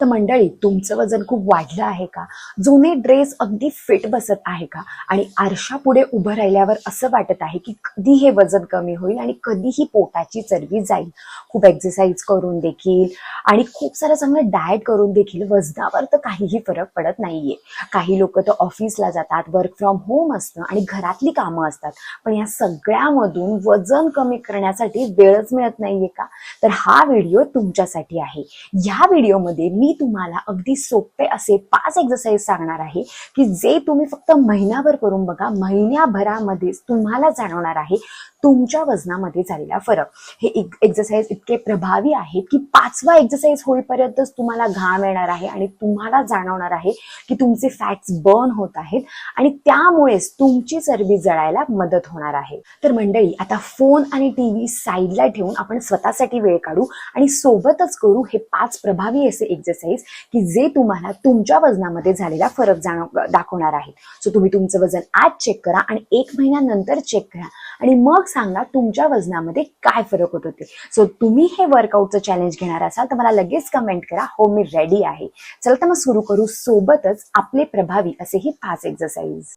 तर मंडळी तुमचं वजन खूप वाढलं आहे का? जुने ड्रेस अगदी फिट बसत आहे का? आणि आरशापुढे उभं राहिल्यावर असं वाटत आहे की कधी हे वजन कमी होईल आणि कधीही पोटाची चरबी जाईल. खूप एक्सरसाइज करून देखील आणि खूप सारं चांगलं डाएट करून देखील वजनावर तर काहीही फरक पडत नाहीये. काही लोक तर ऑफिसला जातात वर्क फ्रॉम होम असतं आणि घरातली कामं असतात. पण या सगळ्यामधून वजन कमी करण्यासाठी वेळच मिळत नाहीये का? तर हा व्हिडिओ तुमच्यासाठी आहे. ह्या व्हिडिओमध्ये मी तुम्हाला अगदी सोपे असे पाच एक्सरसाइज सांगणार आहे की जे तुम्ही फक्त महिनाभर करून बघा महिन्याभरामध्येच तुम्हाला जाणवणार आहे तुमच्या वजनामध्ये झालेला फरक. हे एक्सरसाइज इतके प्रभावी आहेत की पाचवा एक्सरसाइज होईपर्यंतच तुम्हाला घाम येणार आहे आणि तुम्हाला जाणवणार आहे की तुमचे फॅट्स बर्न होत आहेत आणि त्यामुळेच तुमची चरबी जळायला मदत होणार आहे. तर मंडळी आता फोन आणि टीव्ही साईडला ठेवून आपण स्वतःसाठी वेळ काढू आणि सोबतच करू हे पाच प्रभावी असे एक्सरसाइज की जे तुम्हाला तुमच्या वजनामध्ये झालेला फरक जाणव दाखवणार आहेत. सो तुम्ही तुमचं वजन आज चेक करा आणि एक महिन्यानंतर चेक करा. आणि मग सांगा तुमच्या वजनामध्ये काय फरक होत होते. सो तुम्ही हे वर्कआउटचं चॅलेंज घेणार असाल तर मला लगेच कमेंट करा. हो मी रेडी आहे. चला तर मग सुरू करू सोबतच आपले प्रभावी असे ही पाच एक्सरसाइज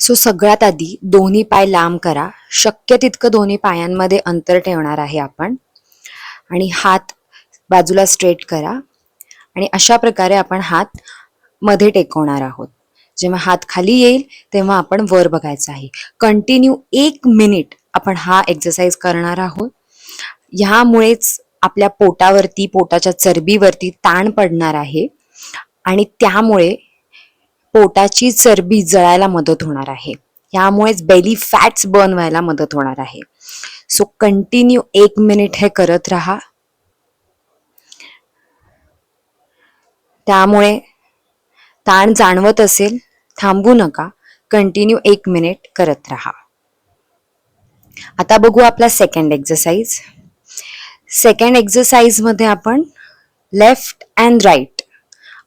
सो सगळ्यात आधी दोन्ही पाय लांब करा. शक्य तितकं दोन्ही पायांमध्ये अंतर ठेवणार आहे आपण. आणि हात बाजूला स्ट्रेट करा. आणि अशा प्रकारे आपण हात मध्ये टेकवणार आहोत. जेव्हा हात खाली येईल तेव्हा आपण वर बघायचं आहे. कंटिन्यू एक मिनिट आपण हा एक्सरसाइज करणार आहोत. ह्यामुळेच आपल्या पोटावरती पोटाच्या चरबीवरती ताण पडणार आहे. आणि त्यामुळे पोटाची चरबी जळायला मदत होणार आहे. यामुळेच बेली फॅट्स बर्न व्हायला मदत होणार आहे. सो कंटिन्यू एक मिनिट हे करत राहा. त्यामुळे ताण जाणवत असेल थांबू नका. कंटिन्यू एक मिनिट करत राहा. आता बघू आपला सेकंड एक्झरसाइज सेकंड एक्झरसाइजमध्ये आपण लेफ्ट अँड राईट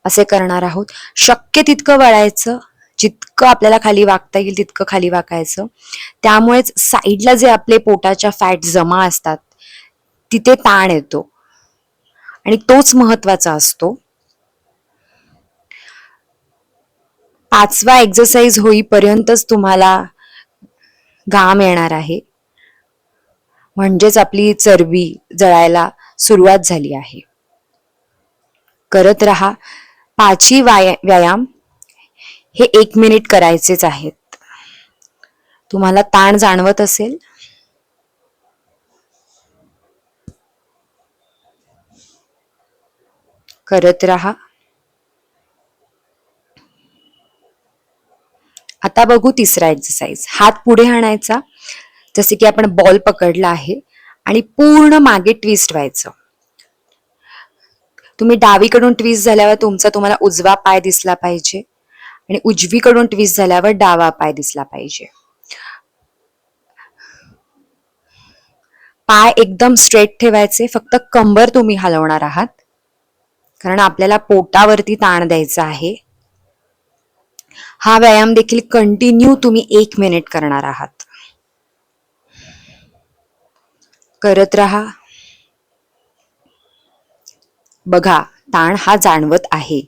असे करणार आहोत. शक्य तितकं वळायचं जितकं आपल्याला खाली वागता येईल तितकं खाली वाकायचं त्यामुळेच साईडला जे आपले पोटाच्या फॅट जमा असतात तिथे ताण येतो. आणि तोच महत्त्वाचा असतो. पाचवा एक्सरसाइज होईपर्यंतच तुम्हाला घाम येणार आहे. म्हणजेच आपली चरबी जळायला सुरुवात झाली आहे. करत राहा. पाचही व्याया व्यायाम. हे एक मिनिट करायचेच आहेत. तुम्हाला ताण जाणवत असेल? करत राहा. आता बघू तिसरा एक्सरसाइज हात पुढे आणायचा. जसे की आपण बॉल पकडला आहे. आणि पूर्ण मागे ट्विस्ट व्हायचं. तुम्ही डावीकडून ट्विस्ट झाल्यावर तुमचा तुम्हाला उजवा पाय दिसला पाहिजे. आणि उजवीकडून ट्विस्ट झाल्यावर डावा पाय दिसला पाहिजे. पाय एकदम स्ट्रेट ठेवायचे. फक्त कंबर तुम्ही हलवणार आहात. कारण आपल्याला पोटावरती ताण द्यायचा आहे. हा व्यायाम देखील कंटिन्यू तुम्ही एक मिनिट करणार आहात. करत राहा. बघा ताण हा जाणवत आहे.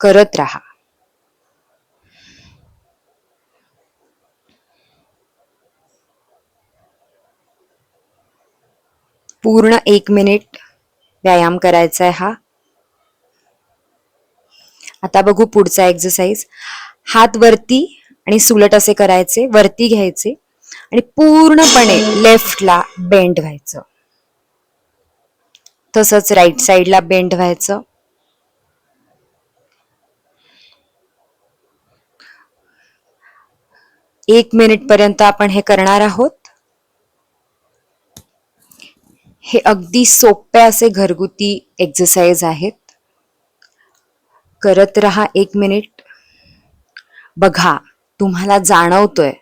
करत राहा. पूर्ण एक मिनिट व्यायाम करायचा आहे हा. आता बघू पुढचा एक्सरसाइज हात वरती आणि सुलट असे करायचे वरती घ्यायचे आणि पूर्णपणे लेफ्टला बेंड व्हायचं. तसंच राईट साईडला बेंड व्हायचं. एक मिनिट पर्यंत आपण हे करणार आहोत. हे अगदी सोपे असे घरगुती एक्सरसाइज आहेत. करत रहा एक मिनिट बघा तुम्हाला जाणवतोय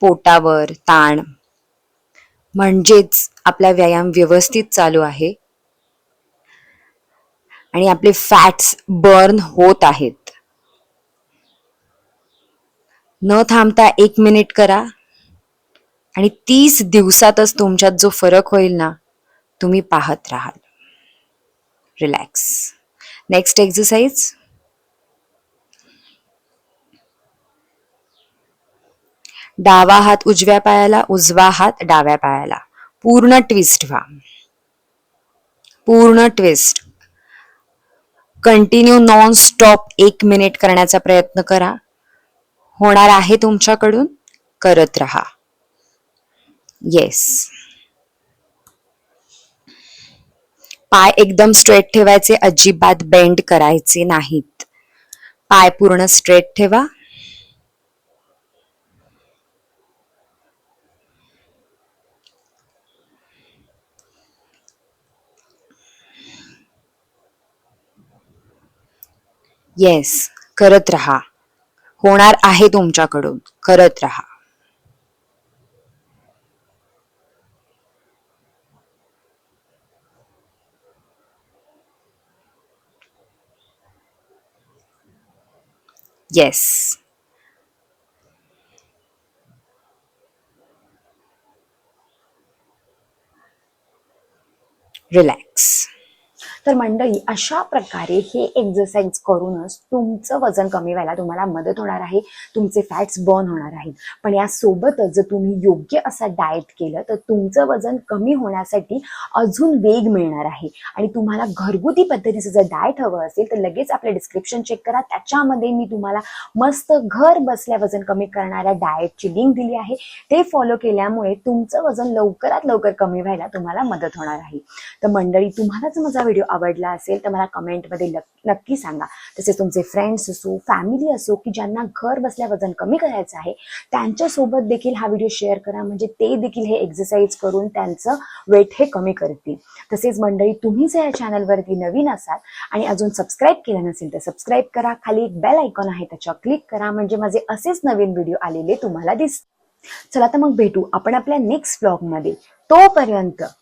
पोटावर ताण. म्हणजेच आपला व्यायाम व्यवस्थित चालू आहे. आणि आपले फॅट्स बर्न होत आहेत. न थांबता एक मिनिट करा. आणि तीस दिवसातच तुमच्यात जो फरक होईल ना तुम्ही पाहत राहाल. रिलॅक्स. Next exercise. डावा हात उजव्या पायाला उजवा हात डाव्या पायाला. पूर्ण ट्विस्ट व्हा. पूर्ण ट्विस्ट कंटिन्यू नॉन स्टॉप एक मिनिट करण्याचा प्रयत्न करा. होणार आहे तुमच्याकडून करत राहा. येस पाय एकदम स्ट्रेट ठेवायचे अजिबात बेंड करायचे नाहीत. पाय पूर्ण स्ट्रेट ठेवा. येस करत राहा. होणार आहे तुमच्याकडून. करत राहा. येस रिलॅक्स तर मंडळी अशा प्रकारे हे एक्झरसाइज करूनच तुमचं वजन कमी व्हायला तुम्हाला मदत होणार आहे. तुमचे फॅट्स बर्न होणार आहेत. पण यासोबतच जर तुम्ही योग्य असा डाएट केलं तर तुमचं वजन कमी होण्यासाठी अजून वेग मिळणार आहे. आणि तुम्हाला घरगुती पद्धतीचं जर डाएट हवं असेल तर लगेच आपलं डिस्क्रिप्शन चेक करा. त्याच्यामध्ये मी तुम्हाला मस्त घर बसल्या वजन कमी करणाऱ्या डाएटची लिंक दिली आहे. ते फॉलो केल्यामुळे तुमचं वजन लवकरात लवकर कमी व्हायला तुम्हाला मदत होणार आहे. तर मंडळी तुम्हाला जर माझा व्हिडिओ आवडला असेल तर मला कमेंटमध्ये नक्की सांगा. तसेच तुमचे फ्रेंड्स असो फॅमिली असो की ज्यांना घर बसल्या वजन कमी करायचं आहे त्यांच्यासोबत देखील हा व्हिडिओ शेअर करा. म्हणजे ते देखील हे एक्सरसाइज करून त्यांचं वेट हे कमी करतील. तसेच मंडळी तुम्ही जर या चॅनलवरती नवीन असाल आणि अजून सबस्क्राईब केलं नसेल तर सबस्क्राईब करा. खाली एक बेल आयकॉन आहे त्याच्यावर क्लिक करा. म्हणजे माझे असेच नवीन व्हिडिओ आलेले तुम्हाला दिस चला तर मग भेटू आपण आपल्या नेक्स्ट ब्लॉगमध्ये तोपर्यंत